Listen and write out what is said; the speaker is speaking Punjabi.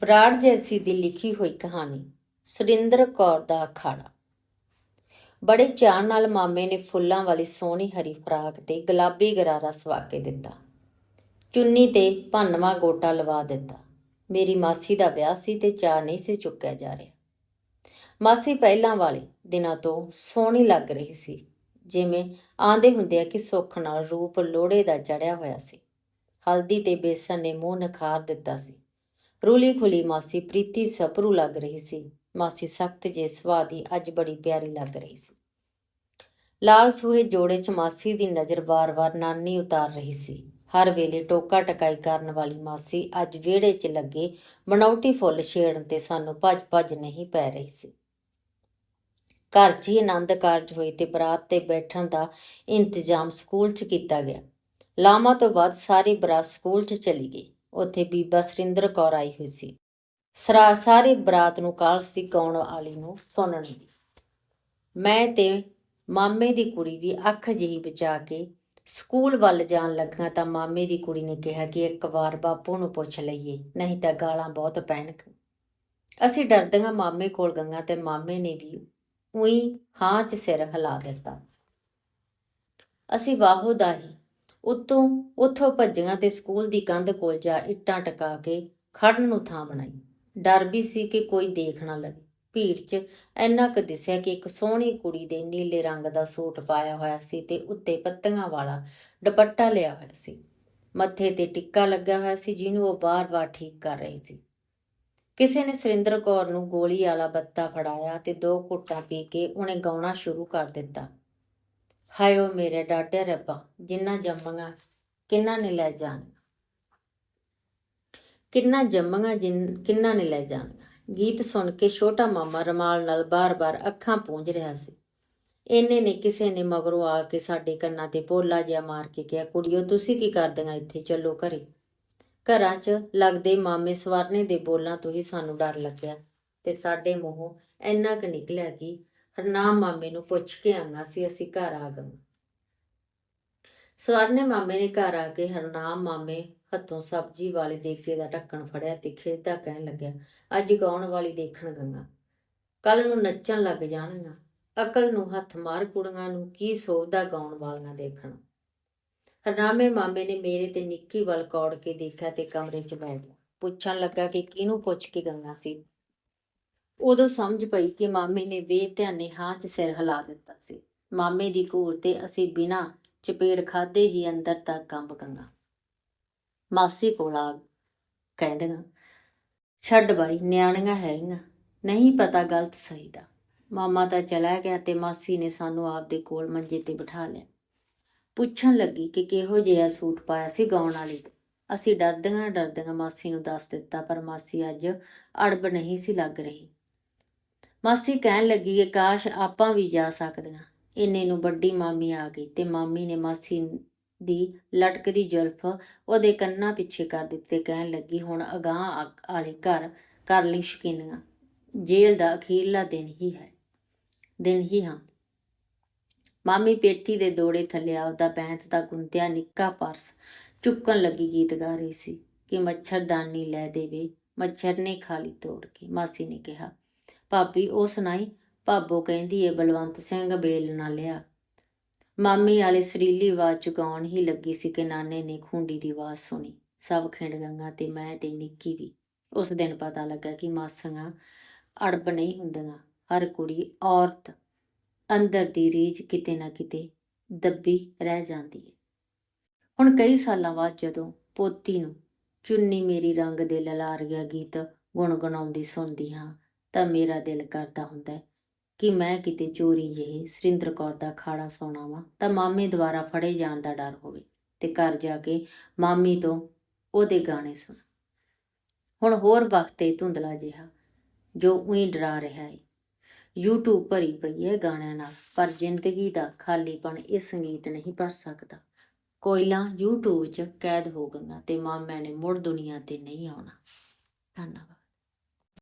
ਬਰਾੜ ਜੈਸੀ ਦੀ ਲਿਖੀ ਹੋਈ ਕਹਾਣੀ, ਸੁਰਿੰਦਰ ਕੌਰ ਦਾ ਅਖਾੜਾ। ਬੜੇ ਚਾਅ ਨਾਲ ਮਾਮੇ ਨੇ ਫੁੱਲਾਂ ਵਾਲੀ ਸੋਹਣੀ ਹਰੀ ਫਰਾਕ ਤੇ ਗੁਲਾਬੀ ਗਰਾਰਾ ਸਵਾ ਕੇ ਦਿੱਤਾ। ਚੁੰਨੀ ਤੇ ਭੰਨਵਾ ਗੋਟਾ ਲਵਾ ਦਿੱਤਾ। ਮੇਰੀ ਮਾਸੀ ਦਾ ਵਿਆਹ ਸੀ ਤੇ ਚਾਅ ਨਹੀਂ ਸੀ ਚੁੱਕਿਆ ਜਾ ਰਿਹਾ। ਮਾਸੀ ਪਹਿਲਾਂ ਵਾਲੇ ਦਿਨਾਂ ਤੋਂ ਸੋਹਣੀ ਲੱਗ ਰਹੀ ਸੀ, ਜਿਵੇਂ ਆਂਦੇ ਹੁੰਦੇ ਆ ਕਿ ਸੁੱਖ ਨਾਲ ਰੂਪ ਲੋੜੇ ਦਾ ਚੜਿਆ ਹੋਇਆ ਸੀ। ਹਲਦੀ ਤੇ ਬੇਸਨ ਨੇ ਮੂੰਹ ਨਖਾਰ ਦਿੱਤਾ ਸੀ। ਰੂਲੀ ਖੁਲੀ ਮਾਸੀ ਪ੍ਰੀਤੀ ਸਪਰੂ ਲੱਗ ਰਹੀ ਸੀ। ਮਾਸੀ ਸਖਤ ਜੇ ਸੁਭਾਅ ਦੀ ਅੱਜ ਬੜੀ ਪਿਆਰੀ ਲੱਗ ਰਹੀ ਸੀ। ਲਾਲ ਸੂਹੇ ਜੋੜੇ ਚ ਮਾਸੀ ਦੀ ਨਜ਼ਰ ਵਾਰ-ਵਾਰ ਨਾਨੀ ਉਤਾਰ ਰਹੀ ਸੀ। ਹਰ ਵੇਲੇ ਟੋਕਾ ਟਕਾਈ ਕਰਨ ਵਾਲੀ ਮਾਸੀ ਅੱਜ ਵਿਹੜੇ 'ਚ ਲੱਗੇ ਬਣਾਉਟੀ ਫੁੱਲ ਛੇੜਨ ਤੇ ਸਾਨੂੰ ਭੱਜ-ਭੱਜ ਨਹੀਂ ਪੈ ਰਹੀ ਸੀ। ਘਰ 'ਚ ਹੀ ਆਨੰਦ ਕਾਰਜ ਹੋਏ ਤੇ ਬਰਾਤ ਤੇ ਬੈਠਣ ਦਾ ਇੰਤਜ਼ਾਮ ਸਕੂਲ 'ਚ ਕੀਤਾ ਗਿਆ। ਲਾਮਾ ਤੋਂ ਬਾਅਦ ਸਾਰੀ ਬਰਾਤ ਸਕੂਲ 'ਚ ਚਲੀ ਗਈ। ਉੱਥੇ ਬੀਬਾ ਸਰਿੰਦਰ ਕੌਰ ਆਈ ਹੋਈ ਸੀ। ਸਰਾ ਸਾਰੇ ਬਰਾਤ ਨੂੰ ਕਾਲ ਸੀ ਗਾਉਣ ਵਾਲੀ ਨੂੰ ਸੁਣਨ ਦੀ। ਮੈਂ ਤੇ ਮਾਮੇ ਦੀ ਕੁੜੀ ਦੀ ਅੱਖ ਜਿਹੀ ਬਚਾ ਕੇ ਸਕੂਲ ਵੱਲ ਜਾਣ ਲੱਗਾ ਤਾਂ ਮਾਮੇ ਦੀ ਕੁੜੀ ਨੇ ਕਿਹਾ ਕਿ ਇੱਕ ਵਾਰ ਬਾਪੂ ਨੂੰ ਪੁੱਛ ਲਈਏ, ਨਹੀਂ ਤਾਂ ਗਾਲਾਂ ਬਹੁਤ ਪੈਣਕ ਅਸੀਂ ਡਰਦਿਆਂ ਮਾਮੇ ਕੋਲ ਗੰਗਾ ਤੇ ਮਾਮੇ ਨੇ ਵੀ ਉਹੀ ਹਾਂ 'ਚ ਸਿਰ ਹਿਲਾ ਦਿੱਤਾ। ਅਸੀਂ ਵਾਹੋ ਦਾ ਹੀ ਉਤੋਂ ਉਥੋਂ ਭੱਜੀਆਂ ਤੇ ਸਕੂਲ ਦੀ ਕੰਧ ਕੋਲ ਜਾ ਇੱਟਾਂ ਟਕਾ ਕੇ ਖੜਨ ਨੂੰ ਥਾਂ ਬਣਾਈ। ਡਰ ਵੀ ਸੀ ਕਿ ਕੋਈ ਦੇਖ ਨਾ ਲਵੇ। ਭੀੜ 'ਚ ਇੰਨਾ ਕੁ ਦਿਸਿਆ ਕਿ ਇੱਕ ਸੋਹਣੀ ਕੁੜੀ ਦੇ ਨੀਲੇ ਰੰਗ ਦਾ ਸੂਟ ਪਾਇਆ ਹੋਇਆ ਸੀ ਤੇ ਉੱਤੇ ਪੱਤੀਆਂ ਵਾਲਾ ਦੁਪੱਟਾ ਲਿਆ ਹੋਇਆ ਸੀ। ਮੱਥੇ ਤੇ ਟਿੱਕਾ ਲੱਗਾ ਹੋਇਆ ਸੀ ਜਿਹਨੂੰ ਉਹ ਬਾਰ-ਬਾਰ ਠੀਕ ਕਰ ਰਹੀ ਸੀ। ਕਿਸੇ ਨੇ ਸੁਰਿੰਦਰ ਕੌਰ ਨੂੰ ਗੋਲੀ ਵਾਲਾ ਬੱਤਾ ਫੜਾਇਆ ਤੇ ਦੋ ਘੁੱਟਾਂ ਪੀ ਕੇ ਉਹਨੇ ਗਾਉਣਾ ਸ਼ੁਰੂ ਕਰ ਦਿੱਤਾ। ਹਾਇਓ ਮੇਰੇ ਡਾਢੇ ਰੱਬਾ, ਜਿੰਨਾ ਜੰਮੀਆਂ, ਕਿੰਨਾ ਨੇ ਲੈ ਜਾਣ ਕਿੰਨਾ ਜੰਮੀਆਂ ਜਿਨ, ਕਿੰਨਾ ਨੇ ਲੈ ਜਾਣ ਗੀਤ ਸੁਣ ਕੇ ਛੋਟਾ ਮਾਮਾ ਰਮਾਲ ਨਾਲ ਬਾਰ-ਬਾਰ ਅੱਖਾਂ ਪੂੰਝ ਰਿਹਾ ਸੀ। ਇੰਨੇ ਨੇ ਕਿਸੇ ਨੇ ਮਗਰੋਂ ਆ ਕੇ ਸਾਡੇ ਕੰਨਾਂ ਤੇ ਪੋਲਾ ਜਿਹਾ ਮਾਰ ਕੇ ਕਿਹਾ, ਕੁੜੀਓ, ਤੁਸੀਂ ਕੀ ਕਰਦੀਆਂ ਇੱਥੇ? ਚੱਲੋ ਘਰੇ। ਘਰਾਂ 'ਚ ਲੱਗਦੇ ਮਾਮੇ ਸਵਰਨੇ ਦੇ ਬੋਲਾਂ ਤੋਂ ਹੀ ਸਾਨੂੰ ਡਰ ਲੱਗਿਆ ਤੇ ਸਾਡੇ ਮੂੰਹੋਂ ਇੰਨਾ ਕੁ ਨਿਕਲਿਆ ਕਿ ਹਰਨਾਮ ਮਾਮੇ ਨੂੰ ਪੁੱਛ ਕੇ ਆਉਣਾ ਸੀ, ਅਸੀਂ ਘਰ ਆ ਗਏ। ਸਵਰਨੇ ਮਾਮੇ ਨੇ ਘਰ ਆ ਕੇ ਹਰਨਾਮ ਮਾਮੇ ਹੱਥੋਂ ਸਬਜ਼ੀ ਵਾਲੇ ਦੇਗੇ ਦਾ ਢੱਕਣ ਫੜਿਆ ਤੇ ਖਿੱਚਦਾ ਕਹਿਣ ਲੱਗਿਆ, ਅੱਜ ਗਾਉਣ ਵਾਲੀ ਦੇਖਣ ਗੰਗਾ ਕੱਲ ਨੂੰ ਨੱਚਣ ਲੱਗ ਜਾਣਗਾ ਅਕਲ ਨੂੰ ਹੱਥ ਮਾਰ ਕੁੜੀਆਂ ਨੂੰ ਕੀ ਸੋਚਦਾ ਗਾਉਣ ਵਾਲੀਆਂ ਦੇਖਣ? ਹਰਨਾਮੇ ਮਾਮੇ ਨੇ ਮੇਰੇ ਤੇ ਨਿੱਕੀ ਵੱਲ ਕੌੜ ਕੇ ਦੇਖਿਆ ਤੇ ਕਮਰੇ 'ਚ ਬੈਠ ਗਿਆ। ਪੁੱਛਣ ਲੱਗਾ ਕਿ ਕਿਹਨੂੰ ਪੁੱਛ ਕੇ ਗੰਗਾ ਸੀ? ਉਦੋਂ ਸਮਝ ਪਈ ਕਿ ਮਾਮੇ ਨੇ ਬੇਧਿਆਨੇ ਹਾਂ 'ਚ ਸਿਰ ਹਿਲਾ ਦਿੱਤਾ ਸੀ। ਮਾਮੇ ਦੀ ਘੂਰ ਤੇ ਅਸੀਂ ਬਿਨਾਂ ਚਪੇੜ ਖਾਦੇ ਹੀ ਅੰਦਰ ਤੱਕ ਕੰਬ ਗੰਗਾ। ਮਾਸੀ ਕੋਲ ਆ ਕਹਿੰਦੀਆਂ, ਛੱਡ ਬਾਈ, ਨਿਆਣੀਆਂ ਹੈਗੀਆਂ ਨਹੀਂ ਪਤਾ ਗਲਤ ਸਹੀ ਦਾ। ਮਾਮਾ ਤਾਂ ਚਲਾ ਗਿਆ ਤੇ ਮਾਸੀ ਨੇ ਸਾਨੂੰ ਆਪਦੇ ਕੋਲ ਮੰਜੇ ਤੇ ਬਿਠਾ ਲਿਆ। ਪੁੱਛਣ ਲੱਗੀ ਕਿ ਕਿਹੋ ਜਿਹਾ ਸੂਟ ਪਾਇਆ ਸੀ ਗਾਉਣ ਵਾਲੀ ਨੇ। ਅਸੀਂ ਡਰਦੀਆਂ ਡਰਦੀਆਂ ਮਾਸੀ ਨੂੰ ਦੱਸ ਦਿੱਤਾ, ਪਰ ਮਾਸੀ ਅੱਜ ਅੜਬ ਨਹੀਂ ਸੀ ਲੱਗ ਰਹੀ। ਮਾਸੀ ਕਹਿਣ ਲੱਗੀ ਕਿ ਕਾਸ਼ ਆਪਾਂ ਵੀ ਜਾ ਸਕਦੀਆਂ। ਇੰਨੇ ਨੂੰ ਵੱਡੀ ਮਾਮੀ ਆ ਗਈ ਤੇ ਮਾਮੀ ਨੇ ਮਾਸੀ ਦੀ ਲਟਕਦੀ ਜ਼ੁਲਫ ਉਹਦੇ ਕੰਨਾਂ ਪਿੱਛੇ ਕਰ ਦਿੱਤੇ ਕਹਿਣ ਲੱਗੀ, ਹੁਣ ਅਗਾਹ ਵਾਲੇ ਘਰ ਕਰ ਲਈ ਸ਼ਕੀਨੀਆਂ। ਜੇਲ੍ਹ ਦਾ ਅਖੀਰਲਾ ਦਿਨ ਹੀ ਹੈ। ਦਿਨ ਹੀ ਹਾਂ। ਮਾਮੀ ਪੇਟੀ ਦੇ ਦੋੜੇ ਥੱਲੇ ਆਪਦਾ ਬੈਂਤ ਦਾ ਗੁੰਤਿਆ ਨਿੱਕਾ ਪਰਸ ਚੁੱਕਣ ਲੱਗੀ ਗੀਤ ਗਾ ਰਹੀ ਸੀ ਕਿ ਮੱਛਰਦਾਨੀ ਲੈ ਦੇਵੇ, ਮੱਛਰ ਨੇ ਖਾਲੀ ਤੋੜ ਕੇ। ਮਾਸੀ ਨੇ ਕਿਹਾ ਭਾਬੀ ਉਹ ਸੁਣਾਈ, ਭਾਬੋ ਕਹਿੰਦੀ ਏ ਬਲਵੰਤ ਸਿੰਘ ਬੇਲ ਨਾ ਲਿਆ। ਮਾਮੀ ਵਾਲੇ ਸਰੀਲੀ ਆਵਾਜ਼ ਚੁਕਾਉਣ ਹੀ ਲੱਗੀ ਸੀ ਕਿ ਨਾਨੇ ਨੇ ਖੁੰਡੀ ਦੀ ਆਵਾਜ਼ ਸੁਣੀ। ਸਭ ਖਿੰਡ ਗੰਗਾ ਤੇ ਮੈਂ ਤੇ ਨਿੱਕੀ ਵੀ। ਉਸ ਦਿਨ ਪਤਾ ਲੱਗਾ ਕਿ ਮਾਸੀਆਂ ਅੜਬ ਨਹੀਂ ਹੁੰਦੀਆਂ। ਹਰ ਕੁੜੀ ਔਰਤ ਅੰਦਰ ਦੀ ਰੀਝ ਕਿਤੇ ਨਾ ਕਿਤੇ ਦੱਬੀ ਰਹਿ ਜਾਂਦੀ ਹੈ। ਹੁਣ ਕਈ ਸਾਲਾਂ ਬਾਅਦ ਜਦੋਂ ਪੋਤੀ ਨੂੰ ਚੁੰਨੀ ਮੇਰੀ ਰੰਗ ਦੇ ਲਲਾਰ ਗਿਆ ਗੀਤ ਗੁਣਗੁਣਾਉਂਦੀ ਸੁਣਦੀ ਹਾਂ ਤਾਂ ਮੇਰਾ ਦਿਲ ਕਰਦਾ ਹੁੰਦਾ ਕਿ ਮੈਂ ਕਿਤੇ ਚੋਰੀ ਜਿਹੇ ਸਰਿੰਦਰ ਕੌਰ ਦਾ ਖਾੜਾ ਸੌਣਾ ਵਾਂ ਤਾਂ ਮਾਮੇ ਦੁਆਰਾ ਫੜੇ ਜਾਣ ਦਾ ਡਰ ਹੋਵੇ ਤੇ ਘਰ ਜਾ ਕੇ ਮਾਮੀ ਤੋਂ ਉਹਦੇ ਗਾਣੇ ਸੁਣ। ਹੁਣ ਹੋਰ ਵਕਤ ਏ ਧੁੰਦਲਾ ਜਿਹਾ, ਜੋ ਉਹੀ ਡਰਾ ਰਿਹਾ ਹੈ YouTube ਭਰੀ ਪਈ ਹੈ ਗਾਣਿਆਂ ਨਾਲ, ਪਰ ਜ਼ਿੰਦਗੀ ਦਾ ਖਾਲੀਪਣ ਇਹ ਸੰਗੀਤ ਨਹੀਂ ਭਰ ਸਕਦਾ। ਕੋਇਲਾ YouTube 'ਚ ਕੈਦ ਹੋ ਗਈਆਂ ਤੇ ਮਾਮਿਆਂ ਨੇ ਮੁੜ ਦੁਨੀਆ ਤੇ ਨਹੀਂ ਆਉਣਾ। ਧੰਨਵਾਦ।